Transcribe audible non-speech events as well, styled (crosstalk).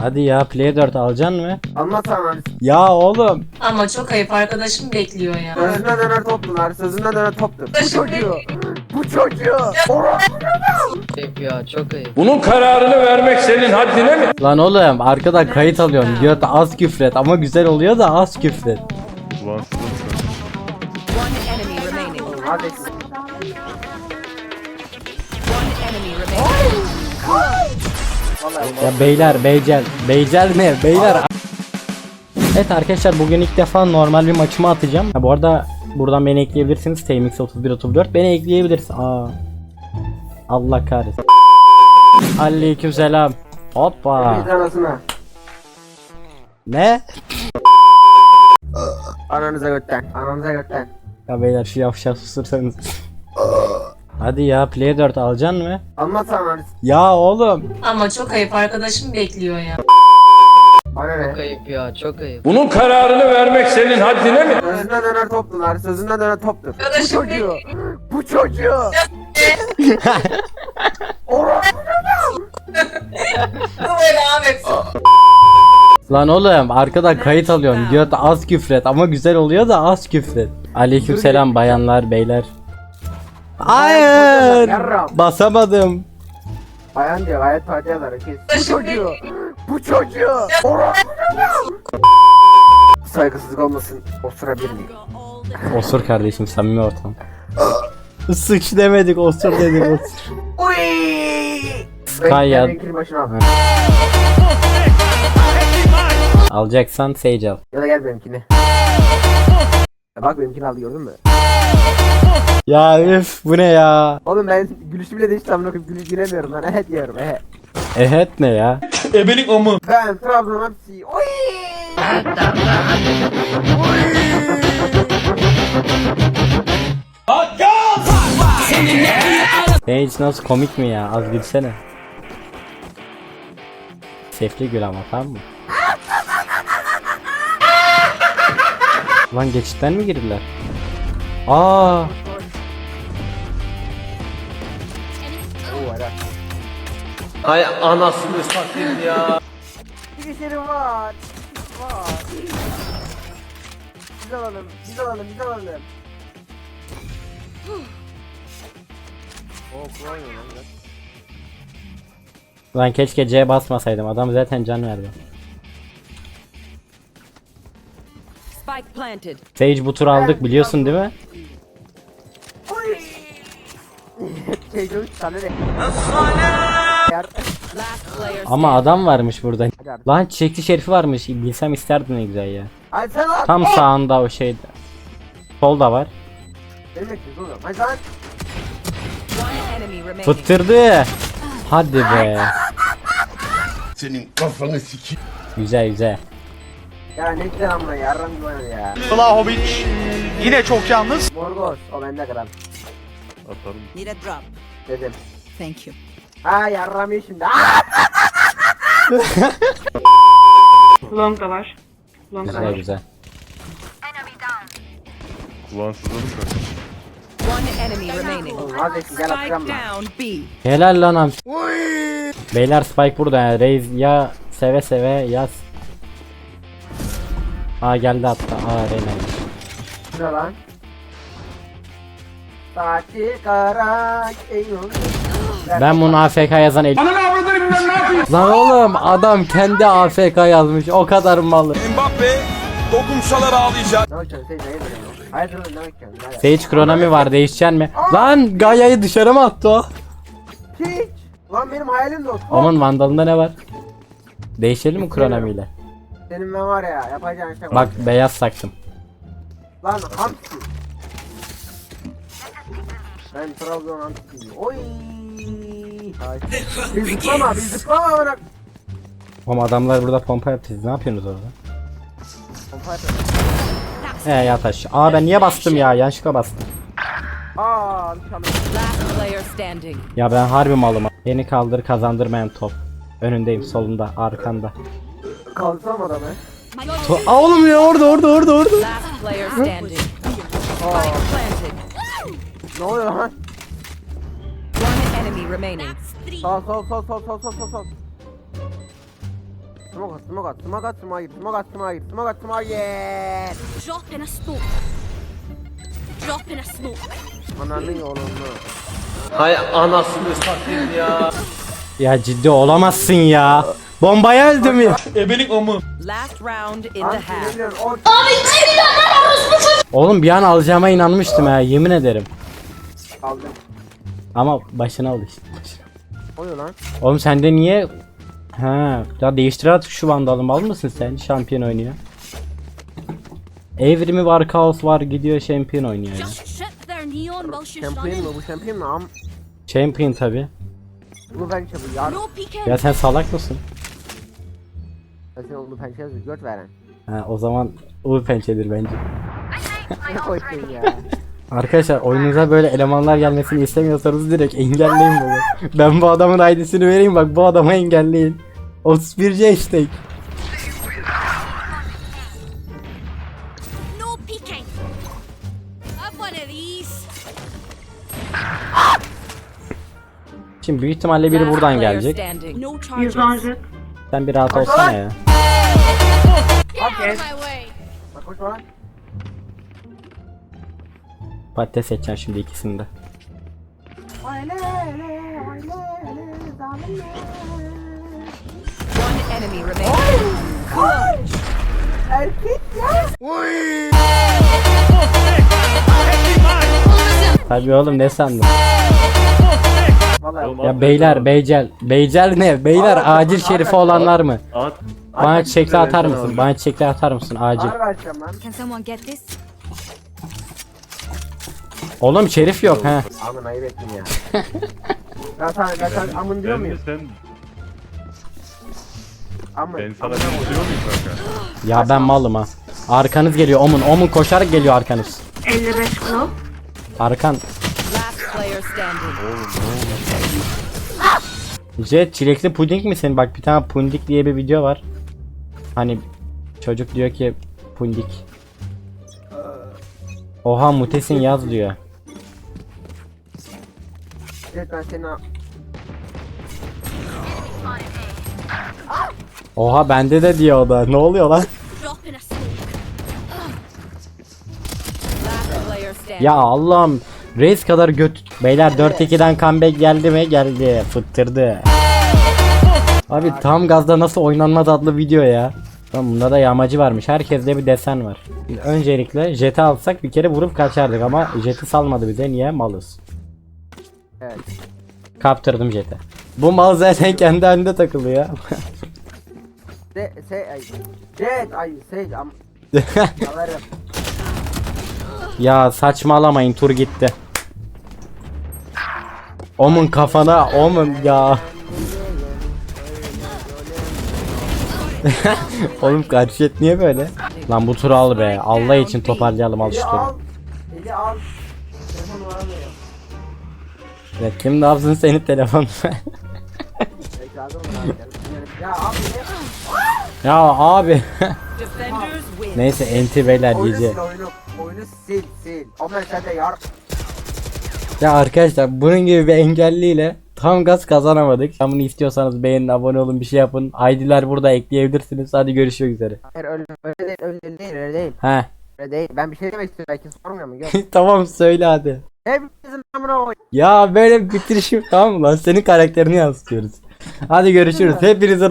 Hadi ya Play 4 alacaksın mı? Anlat sana. Ya oğlum. Ama çok ayıp arkadaşım bekliyor ya. Sözüne döner toplular. Sözüne döner toptur. Bu çocuğu. Bu çocuğu. Ayıp ya çok ayıp. Bunun kararını vermek senin haddine mi? Lan oğlum arkadan kayıt alıyorum. Göt az küfret ama güzel oluyor da az küfret. Ulan. Hadi. One enemy remaining. Ya beyler beycel. Beycel ne? Beyler. Evet arkadaşlar bugün ilk defa normal bir maçımı atacağım. Ha, bu arada buradan beni ekleyebilirsiniz. TMX 3134 beni ekleyebilirsin. Aa. Allah kahretsin. Aleyküm selam. Hoppa. Ne? Ananıza götten. Ananıza götten. Ya beyler şu yavşağı susursanız. Hadi ya Play 4 alacaksın mı? Anlat sana. Ya oğlum. Ama çok ayıp arkadaşım bekliyor ya. Bana ne? Çok ayıp ya çok ayıp. Bunun kararını vermek senin haddine mi? Sözüne döner toplular. Sözüne döner toptur. Bu Arkadaşım çocuğu. Bu çocuğu. (laughs) böyle Ahmet. Lan oğlum arkadan kayıt alıyorum. Göt az küfret ama güzel oluyor da az küfret. Aleyküm selam bayanlar beyler. Hayır. Yarram. Basamadım. Bayan diyor gayet partiyalar. Kes. Bu çocuğu. Bu çocuğu. Saygısızlık olmasın. Osurabilir miyim? Osur kardeşim samimi ortam. Sıç demedik osur dedik osur. Sky ya. Bekle, başına al. Alacaksan Sage al. Ya da gel benimkine. Ya bak benimkini aldı gördün mü? (laughs) Ya üf bu ne ya? Oğlum ben gülüşü bile değişti amına koyayım gülüş gülemiyorum lan evet diyorum evet. Ehet ne ya? Ebelik o mu? Ben Trabzon hepsi. Oy! Sage nasıl komik mi ya? Az gülsene. Sefli gül ama tamam mı? Lan geçitten mi girdiler? Aa, Hay anasını satayım ya. Bilgisayarım var. Var. Biz alalım, biz alalım, biz alalım. Oo kullanıyor lan keşke C basmasaydım. Adam zaten can verdi. Spike planted. Sage bu tur aldık biliyorsun değil mi? Şey diyor, (laughs) sana ne? Yar. Ama adam varmış burada. Lan çiçekli şerifi varmış. Bilsem isterdim ne güzel ya. Hadi sen lan. Tam sağında o şeyde. Solda var. Fıttırdı. Hadi be. Senin kafanı sikeyim. Güzel güzel. Ya ne güzel amına yarram oynadı ya. Vlahovic yine çok yalnız. Morgos, o bende kral. Atarım. Need a drop. Dedim. Thank you. Ha yarram iyi şimdi. Long da var. Long da Güzel var. güzel. Ulan sızım One enemy remaining. Hadi gel atacağım Spike lan. down B. Helal lan am. Beyler Spike burada ya. Reis ya seve seve yaz. Aa geldi hatta. Aa Reyna. Ne lan? Saati kara eyvallah. Ben bunu AFK yazan el... Lan oğlum adam kendi AFK yazmış. O kadar malı. Mbappe dokunsalar ağlayacak. Sage kronomi var değişecek mi? Lan Gaia'yı dışarı mı attı o? Hiç. Lan benim hayalim de o. Onun vandalında ne var? Değişelim mi kronomiyle? Senin ben var ya yapacağın şey var. Bak beyaz saktım. Lan hamsi. Ben Trabzon hamsiyim. Oy. Ay. Bir zıplama bir zıplama bırak. Oğlum adamlar burada pompa yaptı. Siz ne yapıyorsunuz orada? Pompa at. He yat aşağı. Aa ben niye bastım ya? Yanlışlıkla bastım. Aa bir tane. Last player standing. Ya ben harbi malım. Beni kaldır kazandırmayan top. Önündeyim solunda arkanda. Kaldırsam adamı. To- Aa, oğlum ya orada orada orada orada. Last player standing. Spike planted. Ne oluyor lan? Remaining. Sol sol sol sol sol sol sol sol. smoke at, smoke at, smoke at, smoke at, smoke at, smoke at, smoke at, smoke at. Drop in a smoke. Drop in a smoke. Ananın yolunu. Hay anasını satayım ya. Ya ciddi olamazsın ya. Bombaya öldüm ya. Ebelik o mu? Last round in the Lan half. sinirlen, o Oğlum bir an alacağıma inanmıştım ha yemin ederim. aldım. Ama başına al işte. Oyu lan. Oğlum sende niye... Ha, ya değiştir artık şu vandalı mal mısın sen? Şampiyon oynuyor. Evrimi var, kaos var, gidiyor şampiyon oynuyor ya. Şampiyon mu bu şampiyon mu? Am Şampiyon tabi. bu pençe bu yar. No peeking. Ya sen salak mısın? Sen onu pençe göt veren. Ha, o zaman Uğur pençedir bence. Ne koydun (laughs) ya? Arkadaşlar oyunuza böyle elemanlar gelmesini istemiyorsanız direkt engelleyin bunu. Ben bu adamın ID'sini vereyim bak bu adamı engelleyin. 31 hashtag. No peeking. Have one of these. Şimdi büyük ihtimalle biri buradan gelecek. No charges. 110 jet. Sen bir rahat olsana ya. Get Patates seçeceğim şimdi ikisini de. One enemy remaining. Tabii oğlum ne sandın? Vallahi Ya beyler beycel. Beycel ne? Beyler acil şerifi olanlar mı? At. Bana çiçekli atar mısın? Bana çiçekli atar mısın acil? Ağır vereceğim lan. Can someone get this? Oğlum şerif yok ha. Amın ayıp ettin ya. (laughs) ben ben sana amın diyor Ben de muyum? sen Amın. ben sana diyor muyum kanka? Ya ben malım ha. Arkanız geliyor Omun. Omun koşarak geliyor arkanız. 55 club. Arkan. Last player standing. Jet çilekli puding misin? Bak bir tane pundik diye bir video var. Hani çocuk diyor ki pundik. Oha mutesin yaz diyor. Evet ben seni Oha bende de diyor o da. Ne oluyor lan? Ya Allah'ım. Reis kadar göt. Beyler 4-2'den comeback geldi mi? Geldi. Fıttırdı. Abi tam gazda nasıl oynanmaz adlı video ya. Tamam bunda da yağmacı varmış. Herkeste bir desen var. Öncelikle jeti alsak bir kere vurup kaçardık ama jeti salmadı bize. Niye? Malız. Evet. Kaptırdım jeti. Bu mal zaten kendi halinde takılıyor. Se, (laughs) se, ay. Jet, ay, se, am. (laughs) Alırım. ya saçmalamayın tur gitti. Omun kafana omun ya. (laughs) Oğlum karşı jet niye böyle? Lan bu turu al be. Allah için toparlayalım al şu turu. al. Eli al. Ya kim ne yapsın senin telefon? Ya abi ya. Neyse enti beyler Oyunu gece. sil oyunu. Oyunu sil sil. Ama sen de yar. Ya arkadaşlar bunun gibi bir engelliyle tam gaz kazanamadık. Bunu istiyorsanız beğenin, abone olun, bir şey yapın. ID'ler burada ekleyebilirsiniz. Hadi görüşmek üzere. Hayır öyle, öyle değil öyle değil öyle değil. He. Öyle değil. Ben bir şey demek istiyorum. Belki sormuyor mu? Gör. (laughs) tamam söyle hadi. Hepimizin amına koy. Ya böyle bir bitirişim tamam mı lan? Senin karakterini yansıtıyoruz. Hadi görüşürüz. Hepinize